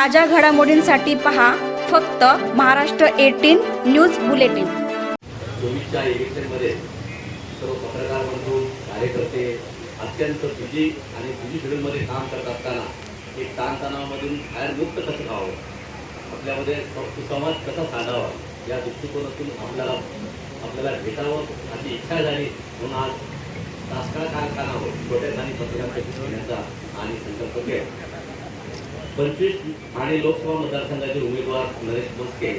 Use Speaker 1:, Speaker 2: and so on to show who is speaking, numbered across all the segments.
Speaker 1: ताज्या घडामोडींसाठी पहा फक्त महाराष्ट्र एटीन न्यूज बुलेटिन.
Speaker 2: चोवीसच्या इलेक्शनमध्ये सर्व पत्रकार बंधू कार्यकर्ते अत्यंत बिझी आणि बिझी शेड्यूलमध्ये काम करत असताना एक ताणतणावामधून बाहेर मुक्त कसं व्हावं? आपल्यामध्ये सुसंवाद कसा साधावा? या दृष्टिकोनातून आपल्याला आपल्याला भेटावं अशी इच्छा झाली म्हणून आज तात्काळ कारखानावर छोट्या आणि पत्रकारांच्या आणि संकल्प केला. पंचवीस ठाणे लोकसभा मतदारसंघाचे उमेदवार नरेश मस्के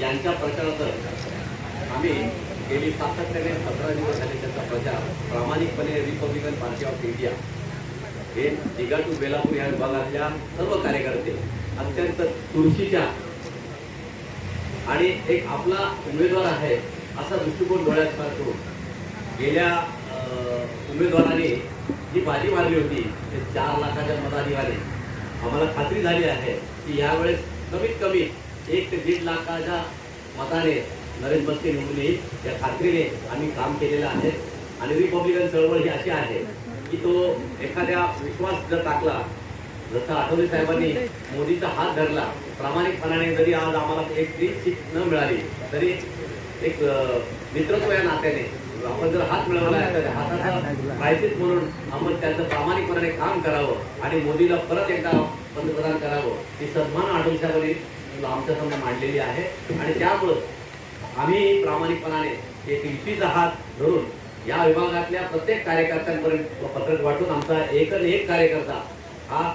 Speaker 2: यांच्या प्रचारात आम्ही गेली सातत्याने सतरा दिवस झाले त्यांचा प्रचार प्रामाणिकपणे रिपब्लिकन पार्टी ऑफ इंडिया हे दिघा टू बेलापूर या विभागातल्या सर्व कार्यकर्ते अत्यंत तुळशीच्या आणि एक आपला उमेदवार आहे असा दृष्टिकोन डोळ्यात करून गेल्या अं, उमेदवाराने जी बाजी मारली होती ते चार लाखाच्या मताधिकाने आम्हाला खात्री झाली आहे की यावेळेस कमीत कमी एक ते दीड लाखाच्या मताने नरेंद्र मस्के निवडून येईल या खात्रीने आम्ही काम केलेलं आहे. आणि रिपब्लिकन चळवळ ही अशी आहे की तो एखाद्या विश्वास जर टाकला जसं आठवले साहेबांनी मोदीचा हात धरला प्रामाणिकपणाने जरी आज आम्हाला एक सीट न मिळाली तरी एक मित्रत्व या नात्याने. आपण जर हात मिळवला आहे तर हाताचा म्हणून आपण त्यांचं प्रामाणिकपणाने काम करावं आणि मोदीला परत एकदा पंतप्रधान करावं ही सन्मान आठवले आमच्यासमोर मांडलेली आहे. आणि त्यामुळं आम्ही प्रामाणिकपणाने एक युतीचा हात धरून या विभागातल्या प्रत्येक कार्यकर्त्यांपर्यंत पत्रक वाटून आमचा एकच एक कार्यकर्ता हा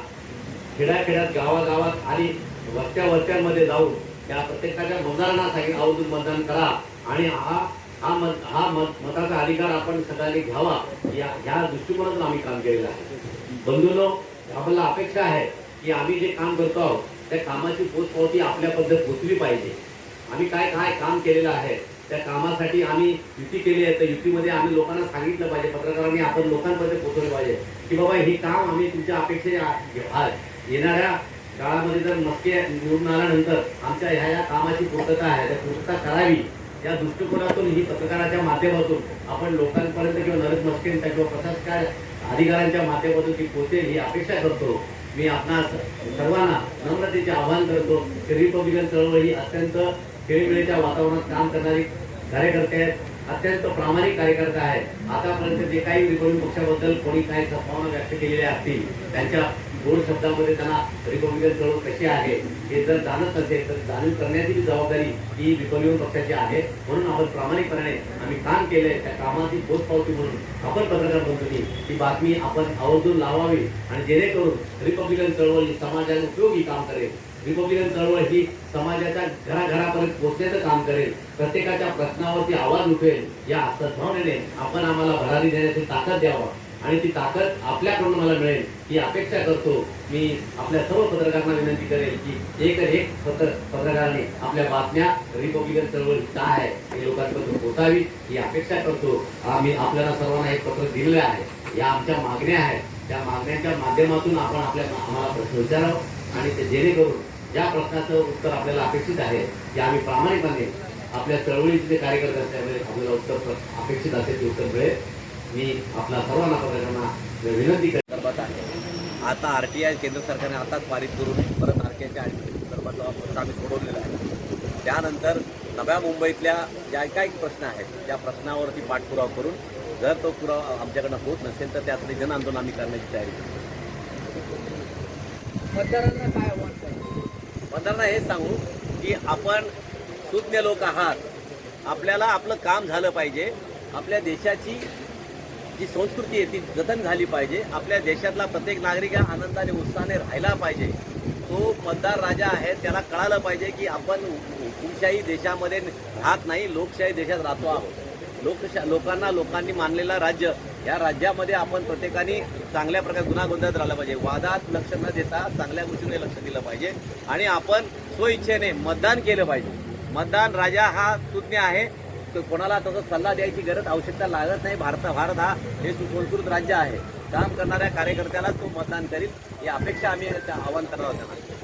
Speaker 2: खेड्याखेड्यात गावागावात आणि वस्त्या वस्त्यांमध्ये जाऊन या प्रत्येकाच्या मतदारांना सांगितलं आवर्जून मतदान करा आणि हा हा मत हा मत मताचा अधिकार आपण सगळ्यांनी घ्यावा या ह्या दृष्टिकोनातून आम्ही काम केलेलं आहे. बंधूंनो आम्हाला अपेक्षा आहे की आम्ही जे काम करतो आहोत त्या कामाची पोचपावती आपल्या पद्धत पोचली पाहिजे. आम्ही काय काय काम केलेलं आहे त्या कामासाठी आम्ही युती केली आहे तर युतीमध्ये आम्ही लोकांना सांगितलं पाहिजे पत्रकारांनी आपण लोकांपर्यंत पोहोचवलं पाहिजे की बाबा हे काम आम्ही तुमच्या अपेक्षे येणाऱ्या काळामध्ये जर मस्के निवडून आल्यानंतर आमच्या ह्या या कामाची पूर्तता आहे त्या पूर्तता करावी या दृष्टिकोनातून ही पत्रकाराच्या माध्यमातून आपण लोकांपर्यंत किंवा नरेश मस्केंच्या किंवा प्रशासकीय अधिकाऱ्यांच्या माध्यमातून ती पोहोचेल ही अपेक्षा करतो. मी आपणास सर्वांना नम्रतेचे आवाहन करतो की रिपब्लिकन चळवळ ही अत्यंत खेळीमेळीच्या वातावरणात काम करणारी कार्यकर्ते आहेत. अत्यंत प्रामाणिक कार्यकर्ता आहेत. आतापर्यंत जे काही रिपब्लिक पक्षाबद्दल कोणी काही सद्भावना व्यक्त केलेल्या असतील त्यांच्या गोड शब्दामध्ये त्यांना रिपब्लिकन चळवळ कशी आहे हे जर जाणत नसेल तर जाणीव करण्याची जबाबदारी ही रिपब्लिकन पक्षाची आहे. म्हणून आपण प्रामाणिकपणे आम्ही काम केले त्या कामाची पोचपावती म्हणून आपण पत्रकार बंधूंनी ही बातमी आपण आवर्जून लावावी आणि जेणेकरून रिपब्लिकन चळवळ ही समाजाने उपयोगी काम करेल. रिपब्लिकन चळवळ ही समाजाच्या घराघरापर्यंत पोहोचण्याचं काम करेल. प्रत्येकाच्या प्रश्नावरती आवाज उठवेल. या सद्भावनेने आपण आम्हाला भरारी देण्याची ताकद द्यावा. आणि ती ताकद आपल्याकडून मला मिळेल ही अपेक्षा करतो. मी आपल्या सर्व पत्रकारांना विनंती करेल की एक एक पत्र पत्रकारांनी आपल्या बातम्या रिपब्लिकन चळवळ काय आहे हे लोकांपर्यंत पोहोचावी ही अपेक्षा करतो. आम्ही आपल्याला सर्वांना एक पत्र दिलेलं आहे. या आमच्या मागण्या आहेत. त्या मागण्यांच्या माध्यमातून आपण आपल्या आम्हाला प्रश्न विचारावं. आणि ते जेणेकरून ज्या प्रश्नाचं उत्तर आपल्याला अपेक्षित आहे ते आम्ही प्रामाणिकपणे आपल्या चळवळीचे जे कार्यकर्ते त्यावेळेस आपल्याला उत्तर अपेक्षित असेल ते उत्तर मिळेल मी आपल्या सर्वांना पत्रकारांना विनंती करत. आहे. आता आर टी आय केंद्र सरकारने आताच पारित करून परत आर टी आयच्या संदर्भातला प्रश्न आम्ही सोडवलेला आहे. त्यानंतर नव्या मुंबईतल्या ज्या काही प्रश्न आहेत त्या प्रश्नावरती पाठपुरावा करून जर तो पुरावा आमच्याकडनं होत नसेल तर त्यासाठी जन आंदोलन आम्ही करण्याची तयारी करू
Speaker 3: मतदारांना काय आव्हान?
Speaker 2: मतदारांना हेच सांगू की आपण सुज्ञ लोक आहात. आपल्याला आपलं काम झालं पाहिजे. आपल्या देशाची जी संस्कृती आहे ती जतन झाली पाहिजे. आपल्या देशातला प्रत्येक नागरिक हा आनंदाने उत्साहाने राहिला पाहिजे. तो मतदार राजा आहे त्याला कळालं पाहिजे की आपण हुकुमशाही देशामध्ये राहत नाही लोकशाही देशात राहतो आहोत. लोकशा लोकांना लोकांनी मानलेलं राज्य या राज्यामध्ये आपण प्रत्येकाने चांगल्या प्रकारे गुन्हा गोंधळात राहिलं पाहिजे. वादात लक्ष न देता चांगल्या गोष्टीने लक्ष दिलं पाहिजे. आणि आपण स्वइच्छेने मतदान केलं पाहिजे. मतदान राजा हा सुज्ञ आहे. तो कोणाला तसं सल्ला द्यायची गरज आवश्यकता लागत नाही. भारत भारत हा हे सुसंस्कृत राज्य आहे. काम करणाऱ्या कार्यकर्त्यालाच तो मतदान करील. ही अपेक्षा आम्ही आवाहन करणार आहोत त्यांना.